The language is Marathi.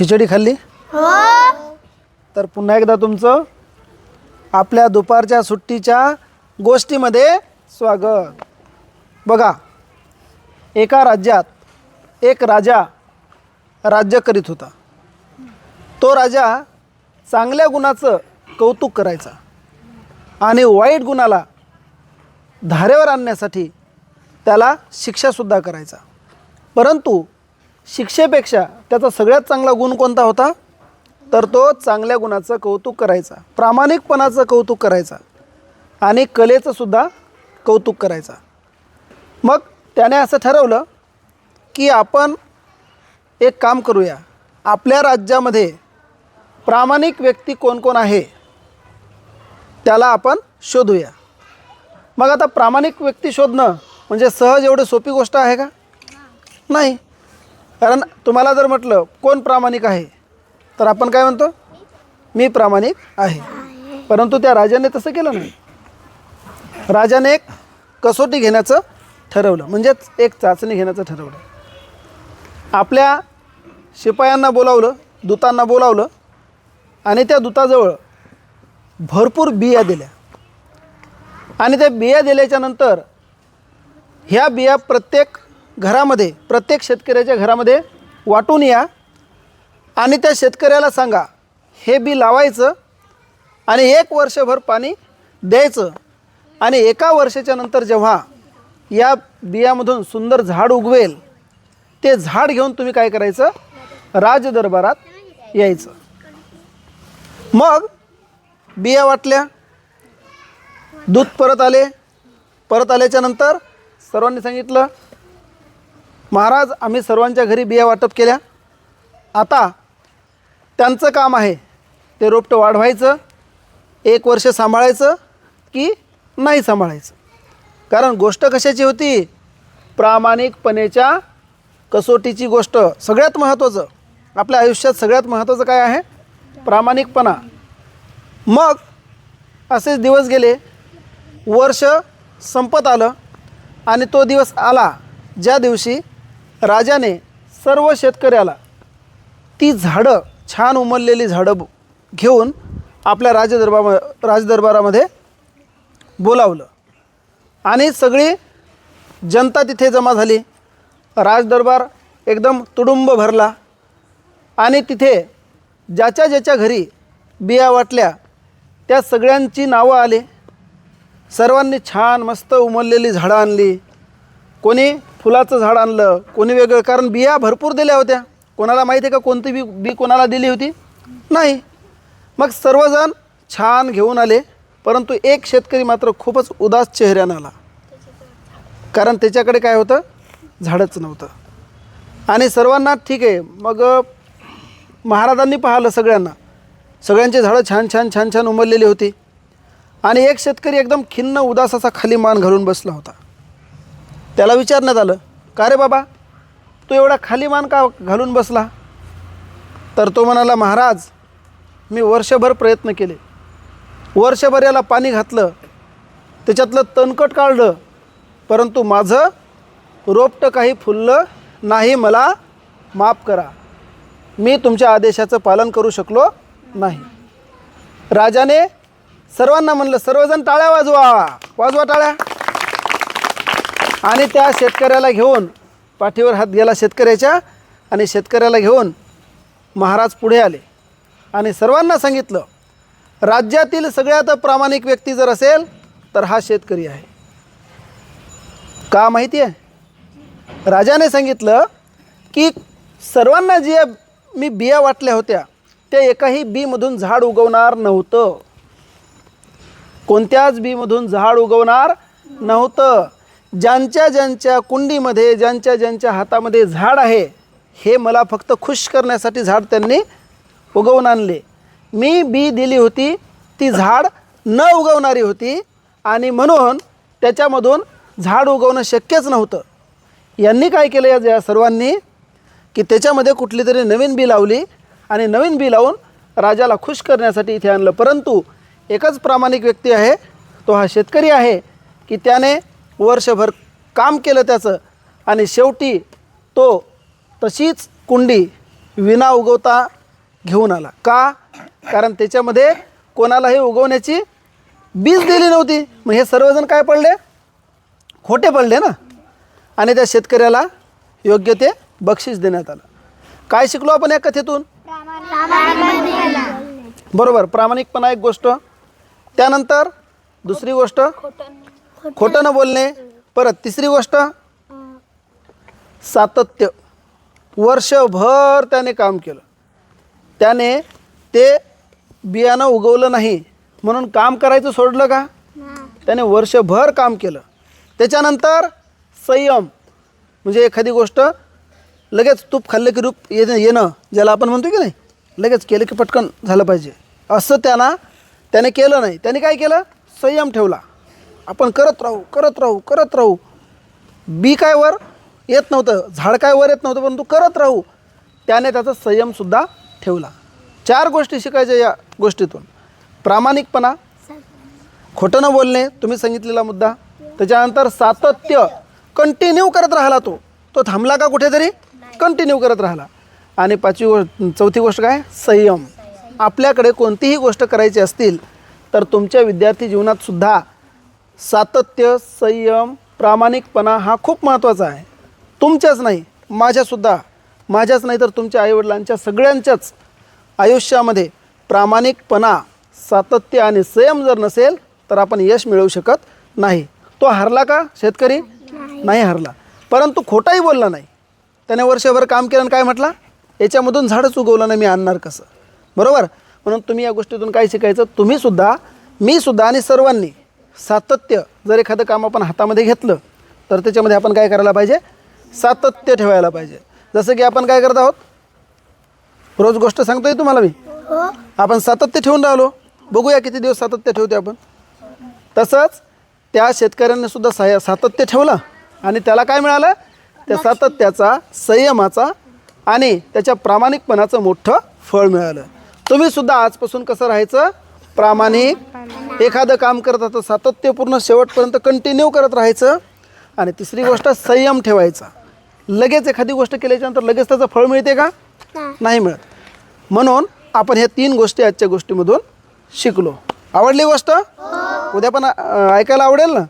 खिचडी खाल्ली? तर पुन्हा एकदा तुमचं आपल्या दुपारच्या सुट्टीच्या गोष्टीमध्ये स्वागत. बघा एका राज्यात एक राजा राज्य करीत होता. तो राजा चांगल्या गुणाचं कौतुक करायचा आणि वाईट गुणाला धारेवर आणण्यासाठी त्याला शिक्षासुद्धा करायचा. परंतु शिक्षेपेक्षा त्याचा सगळ्यात चांगला गुण कोणता होता? तर तो चांगल्या गुणाचं कौतुक करायचा. प्रामाणिकपणाचं कौतुक करायचा. आणि कलेचं सुद्धा कौतुक करायचा. मग त्याने असं ठरवलं की आपण एक काम करूया. आपल्या राज्यामध्ये प्रामाणिक व्यक्ती कोण कोण आहे? त्याला आपण शोधूया. मग आता प्रामाणिक व्यक्ती शोधणं म्हणजे सहज एवढी सोपी गोष्ट आहे का? नाही. कारण तुम्हाला जर म्हटलं कोण प्रामाणिक आहे? तर आपण काय म्हणतो? मी प्रामाणिक आहे. परंतु त्या राजाने तसं केलं नाही. राजाने एक कसोटी घेण्याचं ठरवलं. म्हणजेच एक चाचणी घेण्याचं ठरवलं. आपल्या शिपायांना बोलावलं दूतांना बोलावलं आणि त्या दूताजवळ भरपूर बिया दिल्या. आणि त्या बिया दिल्याच्यानंतर ह्या बिया प्रत्येक घरामध्ये प्रत्येक शेतकऱ्याच्या घरामध्ये वाटून या आणि त्या शेतकऱ्याला सांगा हे बी लावायचं आणि एक वर्षभर पाणी द्यायचं. आणि एका वर्षाच्या नंतर जेव्हा या बियामधून सुंदर झाड उगवेल ते झाड घेऊन तुम्ही काय करायचं? राजदरबारात यायचं. मग बिया वाटल्या दूध परत आले. परत आल्याच्यानंतर सर्वांनी सांगितलं महाराज आम्ही सर्वांच्या घरी बिया वाटप केल्या. आता त्यांचं काम आहे ते रोपटं वाढवायचं एक वर्ष सांभाळायचं की नाही सांभाळायचं. कारण गोष्ट कशाची होती? प्रामाणिकपणेच्या कसोटीची गोष्ट सगळ्यात महत्त्वाचं. आपल्या आयुष्यात सगळ्यात महत्त्वाचं काय आहे? प्रामाणिकपणा. मग असेच दिवस गेले वर्ष संपत आलं आणि तो दिवस आला ज्या दिवशी राजाने सर्व शेतकऱ्याला ती झाडं छान उमललेली झाडं ब- घेऊन आपल्या राजदरबार राजदरबारामध्ये बोलावलं. आणि सगळी जनता तिथे जमा झाली. राजदरबार एकदम तुडुंब भरला. आणि तिथे ज्याच्या ज्याच्या घरी बिया वाटल्या त्या सगळ्यांची नावं आली. सर्वांनी छान मस्त उमललेली झाडं आणली. कोणी फुलाचं झाड आणलं कोणी वेगळं कारण बिया भरपूर दिल्या होत्या. कोणाला माहिती आहे का कोणती बी बी कोणाला दिली होती? नाही. मग सर्वजण छान घेऊन आले परंतु एक शेतकरी मात्र खूपच उदास चेहऱ्यानं आला. कारण त्याच्याकडे काय होतं? झाडच नव्हतं. आणि सर्वांना ठीक आहे. मग महाराजांनी पाहिलं सगळ्यांना. सगळ्यांची झाडं छान छान छान छान उमललेली होती. आणि एक शेतकरी एकदम खिन्न उदास असा खाली मान घालून बसला होता. त्याला विचारण्यात आलं का रे बाबा? तू एवढा खाली मान का घालून बसला? तर तो म्हणाला महाराज मी वर्षभर प्रयत्न केले. वर्षभर याला पाणी घातलं. त्याच्यातलं तणकट काढलं. परंतु माझं रोपटं काही फुललं नाही मला माफ करा. मी तुमच्या आदेशाचं पालन करू शकलो नाही. राजाने सर्वांना म्हणलं सर्वजण टाळ्या वाजवा. वाजवा टाळ्या. आणि त्या शेतकऱ्याला घेऊन पाठीवर हात गेला शेतकऱ्याच्या आणि शेतकऱ्याला घेऊन महाराज पुढे आले. आणि सर्वांना सांगितलं राज्यातील सगळ्यात प्रामाणिक व्यक्ती जर असेल तर हा शेतकरी आहे. का माहिती आहे राजाने सांगितलं की सर्वांना जे मी बिया वाटल्या होत्या त्या एकाही बीमधून झाड उगवणार नव्हतं. कोणत्याच बीमधून झाड उगवणार नव्हतं. ज्यांच्या ज्यांच्या कुंडीमध्ये ज्यांच्या ज्यांच्या हातामध्ये झाड आहे हे मला फक्त खुश करण्यासाठी झाड त्यांनी उगवून आणले. मी बी दिली होती ती झाड न उगवणारी होती आणि म्हणून त्याच्यामधून झाड उगवणं शक्यच नव्हतं. यांनी काय केलं या ज्या सर्वांनी? की त्याच्यामध्ये कुठली तरी नवीन बी लावली आणि नवीन बी लावून राजाला खुश करण्यासाठी इथे आणलं. परंतु एकच प्रामाणिक व्यक्ती आहे तो हा शेतकरी आहे की त्याने वर्षभर काम केलं त्याचं. आणि शेवटी तो तशीच कुंडी विना उगवता घेऊन आला. का? कारण त्याच्यामध्ये कोणालाही उगवण्याची बीज दिली नव्हती. मग हे सर्वजण काय पडले? खोटे पडले ना? आणि त्या शेतकऱ्याला योग्य ते बक्षीस देण्यात आलं. काय शिकलो आपण या कथेतून? बरोबर प्रामाणिकपणा एक गोष्ट. त्यानंतर दुसरी गोष्ट खोटं न बोलणे. परत तिसरी गोष्ट सातत्य. वर्षभर त्याने काम केलं. त्याने ते बियाणं उगवलं नाही. म्हणून काम करायचं सोडलं का? त्याने वर्षभर काम केलं. त्याच्यानंतर संयम. म्हणजे एखादी गोष्ट लगेच तूप खाल्लं की रूप येणं येणं ज्याला आपण म्हणतो की नाही लगेच केलं की पटकन झालं पाहिजे. असं त्यांना त्याने केलं नाही. त्याने काय केलं? संयम ठेवला. आपण करत राहू करत राहू करत राहू. बी काय वर येत नव्हतं झाड काय वर येत नव्हतं परंतु करत राहू. त्याने त्याचा संयमसुद्धा ठेवला. चार गोष्टी शिकायच्या या गोष्टीतून. प्रामाणिकपणा खोटं न बोलणे तुम्ही सांगितलेला मुद्दा. त्याच्यानंतर सातत्य कंटिन्यू करत राहिला तो. तो थांबला का कुठेतरी? कंटिन्यू करत राहिला. आणि पाचवी गोष्ट चौथी गोष्ट काय? संयम. आपल्याकडे कोणतीही गोष्ट करायची असतील तर तुमच्या विद्यार्थी जीवनात सुद्धा सातत्य संयम प्रामाणिकपणा हा खूप महत्त्वाचा आहे. तुमच्याच नाही माझ्यासुद्धा. माझ्याच नाही तर तुमच्या आईवडिलांच्या सगळ्यांच्याच आयुष्यामध्ये प्रामाणिकपणा सातत्य आणि संयम जर नसेल तर आपण यश मिळवू शकत नाही. तो हरला का शेतकरी? नाही हरला. परंतु खोटाही बोलला नाही. त्याने वर्षभर काम केलं आणि काय म्हटला? याच्यामधून झाडच उगवलं नाही मी आणणार कसं? बरोबर? म्हणून तुम्ही या गोष्टीतून काय शिकायचं? तुम्हीसुद्धा मीसुद्धा आणि सर्वांनी सातत्य जर एखादं काम आपण हातामध्ये घेतलं तर त्याच्यामध्ये आपण काय करायला पाहिजे? सातत्य ठेवायला पाहिजे. जसं की आपण काय करत आहोत? रोज गोष्ट सांगतोय तुम्हाला मी? आपण सातत्य ठेवून राहिलो. बघूया किती दिवस सातत्य ठेवते आपण. तसंच त्या शेतकऱ्यांनी सुद्धा साय सातत्य ठेवलं आणि त्याला काय मिळालं? त्या सातत्याचा संयमाचा आणि त्याच्या प्रामाणिकपणाचं मोठं फळ मिळालं. तुम्ही सुद्धा आजपासून कसं राहायचं? प्रामाणिक. एखादं काम करत असतं सातत्यपूर्ण शेवटपर्यंत कंटिन्यू करत राहायचं आणि तिसरी गोष्ट संयम ठेवायचा. लगेच एखादी गोष्ट केल्याच्यानंतर लगेच त्याचं फळ मिळते का? नाही. मिळत. म्हणून आपण ह्या तीन गोष्टी आजच्या गोष्टीमधून शिकलो. आवडली गोष्ट? उद्या पण ऐकायला आवडेल ना?